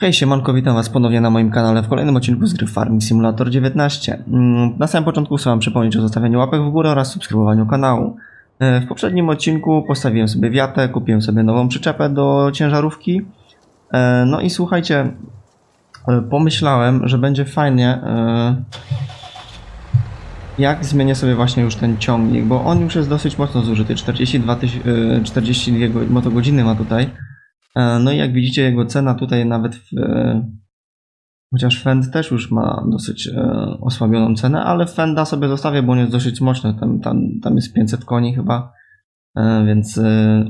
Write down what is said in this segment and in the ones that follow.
Hej, siemanko, witam was ponownie na moim kanale w kolejnym odcinku z gry Farming Simulator 19. Mm, Na samym początku chcę wam przypomnieć o zostawianiu łapek w górę oraz subskrybowaniu kanału. E, W poprzednim odcinku postawiłem sobie wiatę, kupiłem sobie nową przyczepę do ciężarówki. E, No i słuchajcie, e, pomyślałem, że będzie fajnie jak zmienię sobie właśnie już ten ciągnik, bo on już jest dosyć mocno zużyty, 42, tyś- e, 42 go- motogodziny ma tutaj. E, No i jak widzicie, jego cena tutaj nawet w. e, Chociaż Fend też już ma dosyć e, osłabioną cenę, ale Fenda sobie zostawię, bo on jest dosyć mocny. Tam, tam, tam jest 500 koni chyba, więc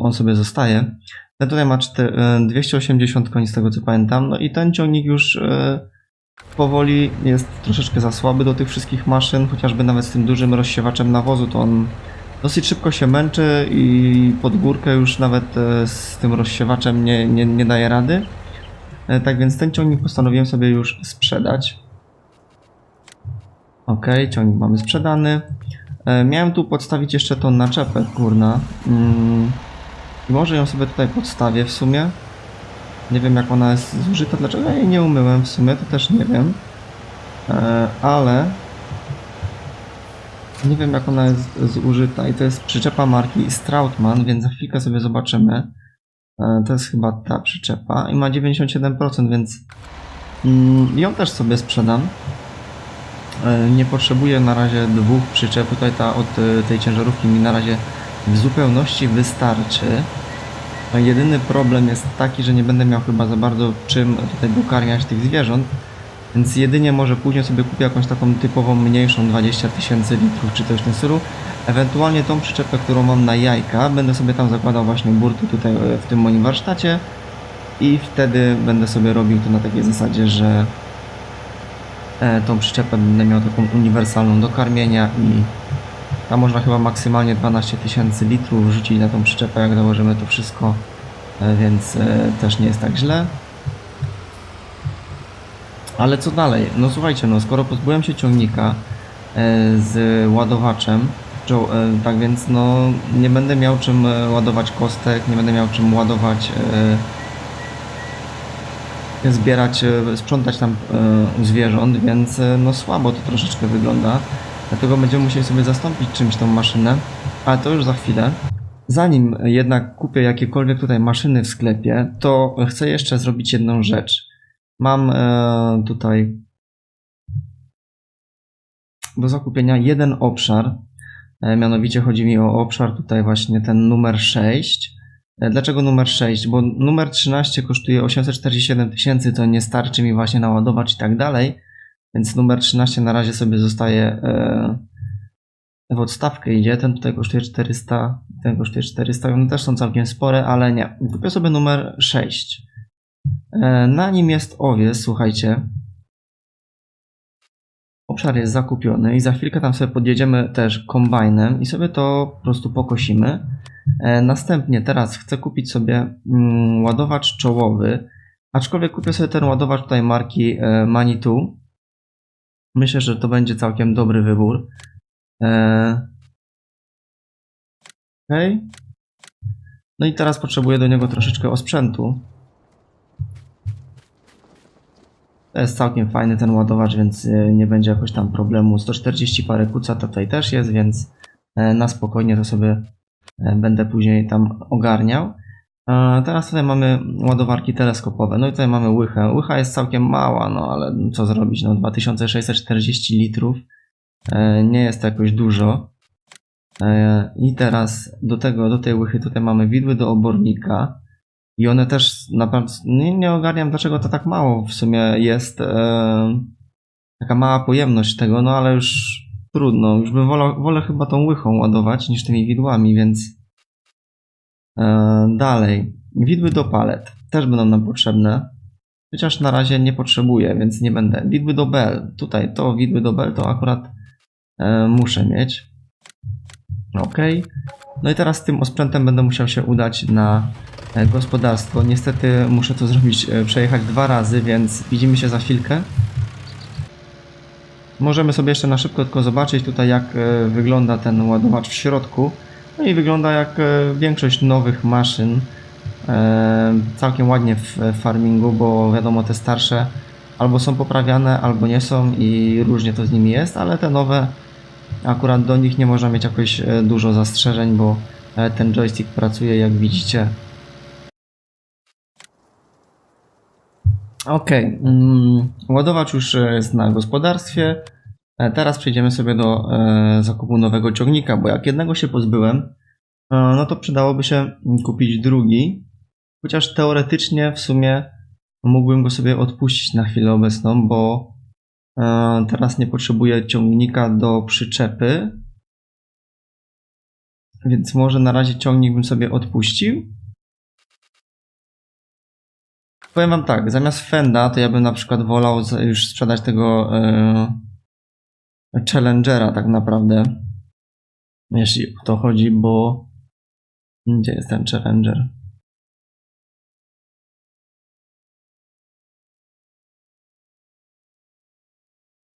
on sobie zostaje. Ten tutaj ma czte- e, 280 koni z tego co pamiętam. No i ten ciągnik już powoli jest troszeczkę za słaby do tych wszystkich maszyn, chociażby nawet z tym dużym rozsiewaczem nawozu, to on dosyć szybko się męczy i pod górkę już nawet e, z tym rozsiewaczem nie, nie, nie daje rady. E, Tak więc ten ciągnik postanowiłem sobie już sprzedać. Ok, ciągnik mamy sprzedany. E, Miałem tu podstawić jeszcze tą naczepę górna. Mm, I może ją sobie tutaj podstawię w sumie. Nie wiem jak ona jest zużyta, dlaczego ja jej nie umyłem w sumie, to też nie wiem. Ale nie wiem jak ona jest zużyta i to jest przyczepa marki Strautman, więc za chwilkę sobie zobaczymy. E, To jest chyba ta przyczepa i ma 97%, więc mm, ją też sobie sprzedam. E, Nie potrzebuję na razie dwóch przyczep. Tutaj ta od e, tej ciężarówki mi na razie w zupełności wystarczy. Jedyny problem jest taki, że nie będę miał chyba za bardzo czym tutaj dokarmiać tych zwierząt. Więc jedynie może później sobie kupię jakąś taką typową mniejszą 20 tysięcy litrów czy coś w tym stylu. Ewentualnie tą przyczepę, którą mam na jajka, będę sobie tam zakładał właśnie burty tutaj e, w tym moim warsztacie i wtedy będę sobie robił to na takiej zasadzie, że e, tą przyczepę będę miał taką uniwersalną do karmienia i tam można chyba maksymalnie 12 tysięcy litrów wrzucić na tą przyczepę, jak założymy to wszystko, e, więc też nie jest tak źle. Ale co dalej? No słuchajcie, no skoro pozbyłem się ciągnika e, z ładowaczem, e, tak więc no nie będę miał czym e, ładować kostek, nie będę miał czym ładować, zbierać, sprzątać tam zwierząt, więc no słabo to troszeczkę wygląda. Dlatego będziemy musieli sobie zastąpić czymś tą maszynę, ale to już za chwilę. Zanim jednak kupię jakiekolwiek tutaj maszyny w sklepie, to chcę jeszcze zrobić jedną rzecz. Mam e, tutaj do zakupienia jeden obszar. E, mianowicie chodzi mi o obszar tutaj właśnie ten numer 6. E, dlaczego numer 6? Bo numer 13 kosztuje 847 tysięcy, to nie starczy mi właśnie naładować i tak dalej. Więc numer 13 na razie sobie zostaje e, w odstawkę idzie. Ten tutaj kosztuje 400, ten kosztuje 400. One też są całkiem spore, ale nie. Kupię sobie numer 6. E, Na nim jest owiec, słuchajcie. Obszar jest zakupiony i za chwilkę tam sobie podjedziemy też kombajnem i sobie to po prostu pokosimy. E, Następnie teraz chcę kupić sobie mm, ładowacz czołowy, aczkolwiek kupię sobie ten ładowacz tutaj marki e, Manitou. Myślę, że to będzie całkiem dobry wybór. Okej. No i teraz potrzebuję do niego troszeczkę osprzętu. Jest całkiem fajny ten ładowacz, więc e, nie będzie jakoś tam problemu. 140 parę kuca tutaj też jest, więc e, na spokojnie to sobie e, będę później tam ogarniał. Teraz tutaj mamy ładowarki teleskopowe. No i tutaj mamy łychę. Łycha jest całkiem mała, no ale co zrobić? No 2640 litrów. Nie jest to jakoś dużo. I teraz do tego, do tej łychy tutaj mamy widły do obornika. I one też naprawdę, nie, nie ogarniam dlaczego to tak mało w sumie jest, e, taka mała pojemność tego, no ale już trudno, już bym wolał, wolę chyba tą łychą ładować niż tymi widłami, więc e, dalej, widły do palet też będą nam potrzebne, chociaż na razie nie potrzebuję, więc nie będę. Widły do bel, tutaj to widły do bel to akurat e, muszę mieć. Ok. No i teraz tym osprzętem będę musiał się udać na e, gospodarstwo. Niestety muszę to zrobić, e, przejechać dwa razy, więc widzimy się za chwilkę. Możemy sobie jeszcze na szybko tylko zobaczyć tutaj jak e, wygląda ten ładowacz w środku. No i wygląda jak większość nowych maszyn. całkiem ładnie w farmingu, bo wiadomo te starsze albo są poprawiane, albo nie są i różnie to z nimi jest, ale te nowe akurat do nich nie można mieć jakoś e, dużo zastrzeżeń, bo e, ten joystick pracuje jak widzicie. Okej, mm, ładowacz już e, jest na gospodarstwie. Teraz przejdziemy sobie do zakupu nowego ciągnika, bo jak jednego się pozbyłem, no to przydałoby się kupić drugi. Chociaż teoretycznie w sumie mógłbym go sobie odpuścić na chwilę obecną, bo teraz nie potrzebuję ciągnika do przyczepy. Więc może na razie ciągnik bym sobie odpuścił. Powiem wam tak, zamiast Fenda, to ja bym na przykład wolał już sprzedać tego e, Challengera tak naprawdę. Jeśli o to chodzi, bo gdzie jest ten Challenger?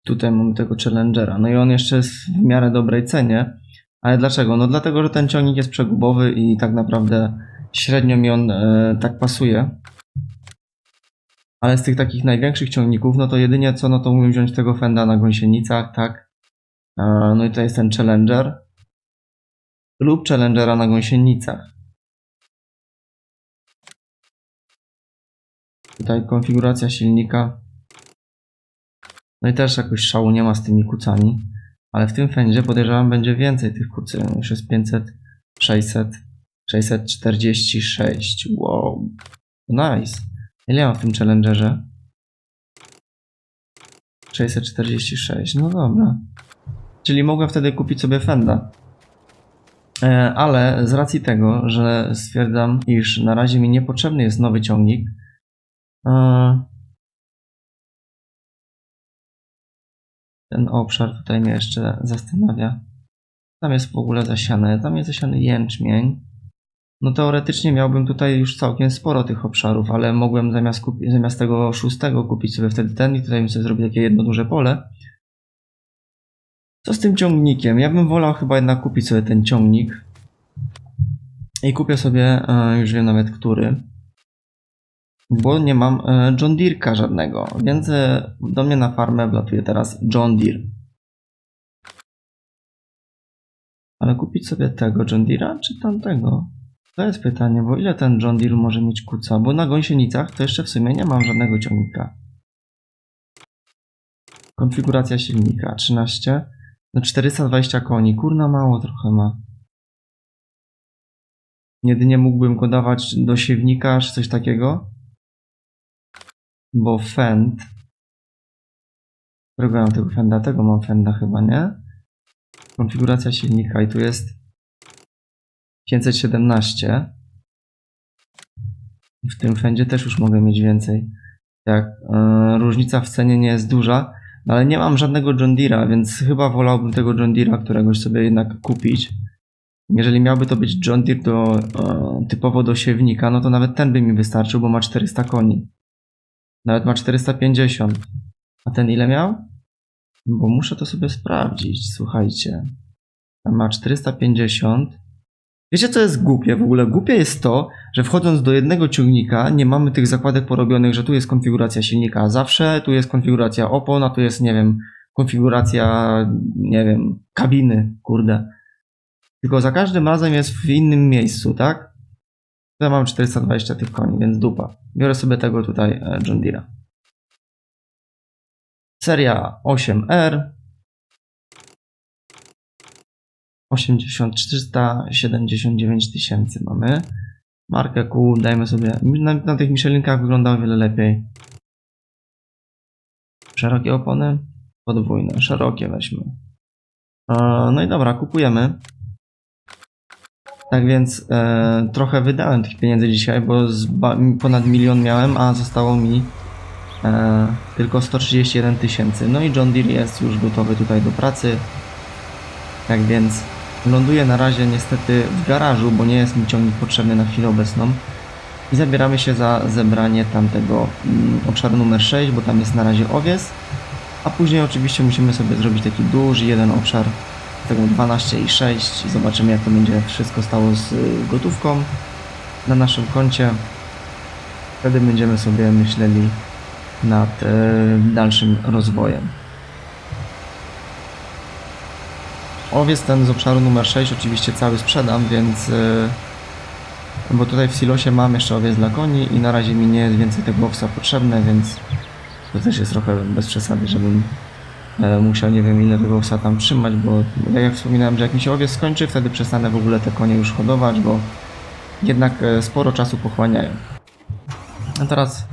Tutaj mamy tego Challengera. No i on jeszcze jest w miarę dobrej cenie. Ale dlaczego? No dlatego, że ten ciągnik jest przegubowy i tak naprawdę średnio mi on e, tak pasuje. Ale z tych takich największych ciągników, no to jedynie co, no to mógłbym wziąć tego Fenda na gąsienicach, tak? E, No i to jest ten Challenger. Lub Challengera na gąsienicach. Tutaj konfiguracja silnika. No i też jakoś szału nie ma z tymi kucami. Ale w tym Fendzie podejrzewam będzie więcej tych kucy. Już jest 500, 600, 646. Wow. Nice. Ile mam w tym Challengerze? 646. No dobra. Czyli mogłem wtedy kupić sobie Fenda. E, Ale z racji tego, że stwierdzam, iż na razie mi niepotrzebny jest nowy ciągnik, ten obszar tutaj mnie jeszcze zastanawia. Tam jest w ogóle zasiane, tam jest zasiany jęczmień. No teoretycznie miałbym tutaj już całkiem sporo tych obszarów, ale mogłem zamiast, kupi- zamiast tego szóstego kupić sobie wtedy ten i tutaj bym sobie zrobił takie jedno duże pole. Co z tym ciągnikiem? Ja bym wolał chyba jednak kupić sobie ten ciągnik. I kupię sobie, e, już wiem nawet który. Bo nie mam e, John Deere'ka żadnego, więc e, do mnie na farmę wlatuje teraz John Deere. Ale kupić sobie tego John Deere'a czy tamtego? To jest pytanie, bo ile ten John Deere może mieć kuca? Bo na gąsienicach to jeszcze w sumie nie mam żadnego ciągnika. Konfiguracja silnika 13. No 420 koni. Kurna mało trochę ma. Jedynie mógłbym go dawać do siewnika czy coś takiego. Bo Fend. Którego mam tego Fenda? Tego mam Fenda chyba, nie? Konfiguracja silnika i tu jest 517. W tym Fendzie też już mogę mieć więcej. Jak e, różnica w cenie nie jest duża, ale nie mam żadnego John Deere'a, więc chyba wolałbym tego John Deere'a, któregoś sobie jednak kupić. Jeżeli miałby to być John Deere do, e, typowo do siewnika, no to nawet ten by mi wystarczył, bo ma 400 koni. Nawet ma 450. A ten ile miał? Bo muszę to sobie sprawdzić, słuchajcie. Ma 450. Wiecie co jest głupie w ogóle? Głupie jest to, że wchodząc do jednego ciągnika nie mamy tych zakładek porobionych, że tu jest konfiguracja silnika zawsze, tu jest konfiguracja opon, a tu jest, nie wiem, konfiguracja, nie wiem, kabiny, kurde. Tylko za każdym razem jest w innym miejscu, tak? Ja mam 420 tych koni, więc dupa. Biorę sobie tego tutaj e, John Deere'a. Seria 8R. 80 379 tysięcy mamy. Markę Q dajmy sobie. Na, na tych Michelinkach wygląda o wiele lepiej. Szerokie opony? Podwójne. Szerokie weźmy. E, No i dobra, kupujemy. Tak więc e, trochę wydałem tych pieniędzy dzisiaj, bo ponad milion miałem, a zostało mi e, tylko 131 tysięcy. No i John Deere jest już gotowy tutaj do pracy. Tak więc ląduję na razie niestety w garażu, bo nie jest mi ciągnik potrzebny na chwilę obecną. I zabieramy się za zebranie tamtego mm, obszaru numer 6, bo tam jest na razie owies. A później oczywiście musimy sobie zrobić taki duży jeden obszar tego 12 i 6 i zobaczymy jak to będzie wszystko stało z y, gotówką. na naszym koncie. Wtedy będziemy sobie myśleli nad e, dalszym rozwojem. Owiec ten z obszaru numer 6 oczywiście cały sprzedam, więc e, bo tutaj w silosie mam jeszcze owiec dla koni i na razie mi nie jest więcej tego owsa potrzebne, więc to też jest trochę bez przesady, żebym musiał nie wiem ile tego owsa tam trzymać, bo jak wspominałem, że jak mi się owiec skończy, wtedy przestanę w ogóle te konie już hodować, bo jednak e, sporo czasu pochłaniają. A teraz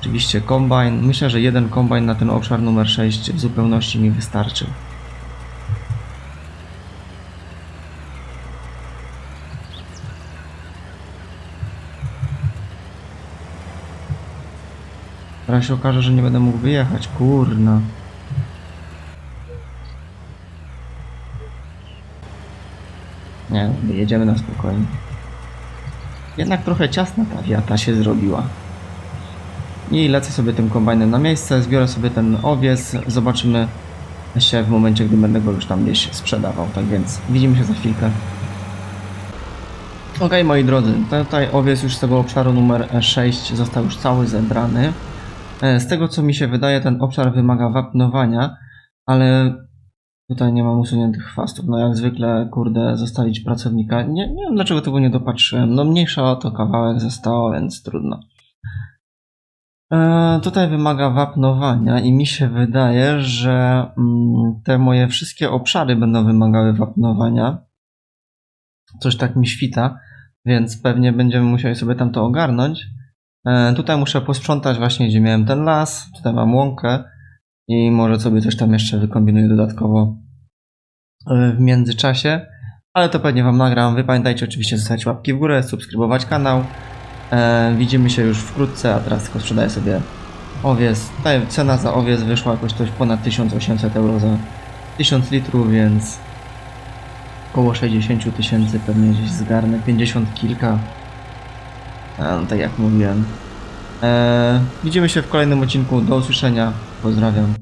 oczywiście kombajn. Myślę, że jeden kombajn na ten obszar numer 6 w zupełności mi wystarczy. Teraz się okaże, że nie będę mógł wyjechać. Kurna. Nie, jedziemy na spokojnie. Jednak trochę ciasna ta wiata się zrobiła. I lecę sobie tym kombajnem na miejsce, zbiorę sobie ten owiec, zobaczymy się w momencie, gdy będę go już tam gdzieś sprzedawał. Tak więc widzimy się za chwilkę. Ok, moi drodzy, tutaj owiec już z tego obszaru numer 6 został już cały zebrany. E, Z tego co mi się wydaje, ten obszar wymaga wapnowania, ale tutaj nie mam usuniętych chwastów. No jak zwykle, kurde, zostawić pracownika. Nie, nie wiem dlaczego tego nie dopatrzyłem. No mniejsza to kawałek zostało, więc trudno. E, tutaj wymaga wapnowania i mi się wydaje, że mm, te moje wszystkie obszary będą wymagały wapnowania. Coś tak mi świta, więc pewnie będziemy musieli sobie tam to ogarnąć. E, tutaj muszę posprzątać właśnie, gdzie miałem ten las. Tutaj mam łąkę i może sobie coś tam jeszcze wykombinuję dodatkowo e, w międzyczasie. Ale to pewnie Wam nagram. Wy pamiętajcie oczywiście zostawiać łapki w górę, subskrybować kanał. E, widzimy się już wkrótce, a teraz tylko sprzedaję sobie owiec. Tutaj cena za owiec wyszła jakoś coś ponad 1800 euro za 1000 litrów, więc około 60 000 tysięcy pewnie gdzieś zgarnę, 50 kilka. No, tak jak mówiłem. E, widzimy się w kolejnym odcinku. Do usłyszenia. Pozdrawiam.